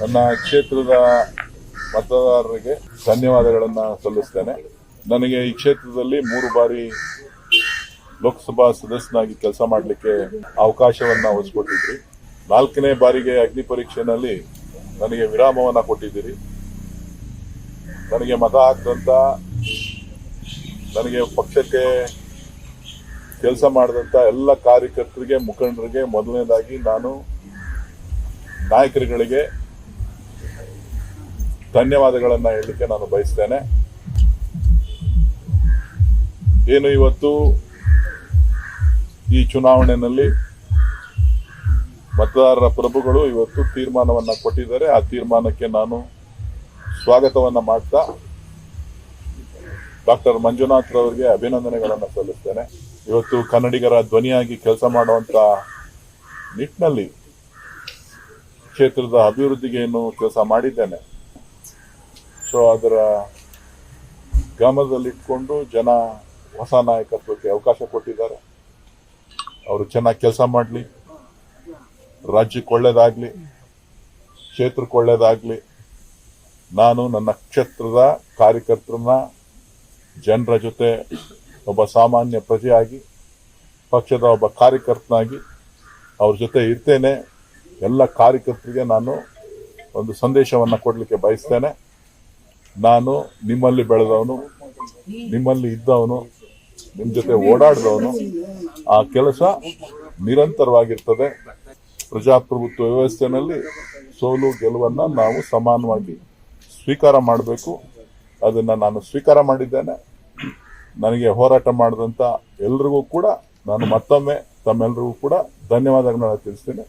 ನನ್ನ ಕ್ಷೇತ್ರದ ಮತದಾರರಿಗೆ ಧನ್ಯವಾದಗಳನ್ನು ಸಲ್ಲಿಸ್ತೇನೆ. ನನಗೆ ಈ ಕ್ಷೇತ್ರದಲ್ಲಿ ಮೂರು ಬಾರಿ ಲೋಕಸಭಾ ಸದಸ್ಯನಾಗಿ ಕೆಲಸ ಮಾಡಲಿಕ್ಕೆ ಅವಕಾಶವನ್ನ ಒದಗಿಸ್ಕೊಟ್ಟಿದ್ರಿ ನಾಲ್ಕನೇ ಬಾರಿಗೆ ಅಗ್ನಿ ಪರೀಕ್ಷೆನಲ್ಲಿ ನನಗೆ ವಿರಾಮವನ್ನ ಕೊಟ್ಟಿದ್ದೀರಿ. ನನಗೆ ಮತ ಹಾಕಿದಂತ, ನನಗೆ ಪಕ್ಷಕ್ಕೆ ಕೆಲಸ ಮಾಡಿದಂತ ಎಲ್ಲ ಕಾರ್ಯಕರ್ತರಿಗೆ, ಮುಖಂಡರಿಗೆ ಮೊದಲನೇದಾಗಿ ನಾನು ನಾಯಕರುಗಳಿಗೆ ಧನ್ಯವಾದಗಳನ್ನ ಹೇಳಲಿಕ್ಕೆ ನಾನು ಬಯಸ್ತೇನೆ. ಏನು ಇವತ್ತು ಈ ಚುನಾವಣೆಯಲ್ಲಿ ಮತದಾರರ ಪ್ರಭುಗಳು ಇವತ್ತು ತೀರ್ಮಾನವನ್ನು ಕೊಟ್ಟಿದ್ದಾರೆ. ಆ ತೀರ್ಮಾನಕ್ಕೆ ನಾನು ಸ್ವಾಗತವನ್ನ ಮಾಡ್ತಾ ಡಾಕ್ಟರ್ ಮಂಜುನಾಥ್ ರವರಿಗೆ ಅಭಿನಂದನೆಗಳನ್ನು ಸಲ್ಲಿಸ್ತೇನೆ. ಇವತ್ತು ಕನ್ನಡಿಗರ ಧ್ವನಿಯಾಗಿ ಕೆಲಸ ಮಾಡುವಂತ ನಿಟ್ಟಿನಲ್ಲಿ ಕ್ಷೇತ್ರದ ಅಭಿವೃದ್ಧಿಗೆ ಏನು ಕೆಲಸ ಮಾಡಿದ್ದೇನೆ. ಸೊ ಅದರ ಗಮನದಲ್ಲಿಟ್ಕೊಂಡು ಜನ ಹೊಸ ನಾಯಕತ್ವಕ್ಕೆ ಅವಕಾಶ ಕೊಟ್ಟಿದ್ದಾರೆ. ಅವರು ಚೆನ್ನಾಗಿ ಕೆಲಸ ಮಾಡಲಿ. ರಾಜ್ಯಕ್ಕೆ ಒಳ್ಳೇದಾಗಲಿ. ಕ್ಷೇತ್ರಕ್ಕೆ ಒಳ್ಳೇದಾಗಲಿ. ನಾನು ನನ್ನ ಕ್ಷೇತ್ರದ ಕಾರ್ಯಕರ್ತರನ್ನ ಜನರ ಜೊತೆ ಒಬ್ಬ ಸಾಮಾನ್ಯ ಪ್ರಜೆಯಾಗಿ, ಪಕ್ಷದ ಒಬ್ಬ ಕಾರ್ಯಕರ್ತನಾಗಿ ಅವ್ರ ಜೊತೆ ಇರ್ತೇನೆ. ಎಲ್ಲ ಕಾರ್ಯಕರ್ತರಿಗೆ ನಾನು ಒಂದು ಸಂದೇಶವನ್ನು ಕೊಡಲಿಕ್ಕೆ ಬಯಸ್ತೇನೆ. ನಾನು ನಿಮ್ಮಲ್ಲಿ ಬೆಳೆದವನು, ನಿಮ್ಮಲ್ಲಿ ಇದ್ದವನು ನಿಮ್ಮ ಜೊತೆ ಓಡಾಡಿದವನು, ಆ ಕೆಲಸ ನಿರಂತರವಾಗಿರ್ತದೆ. ಪ್ರಜಾಪ್ರಭುತ್ವ ವ್ಯವಸ್ಥೆಯಲ್ಲಿ ಸೋಲು ಗೆಲುವನ್ನ ನಾವು ಸಮಾನವಾಗಿ ಸ್ವೀಕಾರ ಮಾಡಬೇಕು. ಅದನ್ನ ನಾನು ಸ್ವೀಕಾರ ಮಾಡಿದ್ದೇನೆ. ನನಗೆ ಹೋರಾಟ ಮಾಡಿದಂತ ಎಲ್ರಿಗೂ ಕೂಡ, ನಾನು ಮತ್ತೊಮ್ಮೆ ತಮ್ಮೆಲ್ಲರಿಗೂ ಕೂಡ ಧನ್ಯವಾದಗಳನ್ನು ತಿಳಿಸ್ತೇನೆ.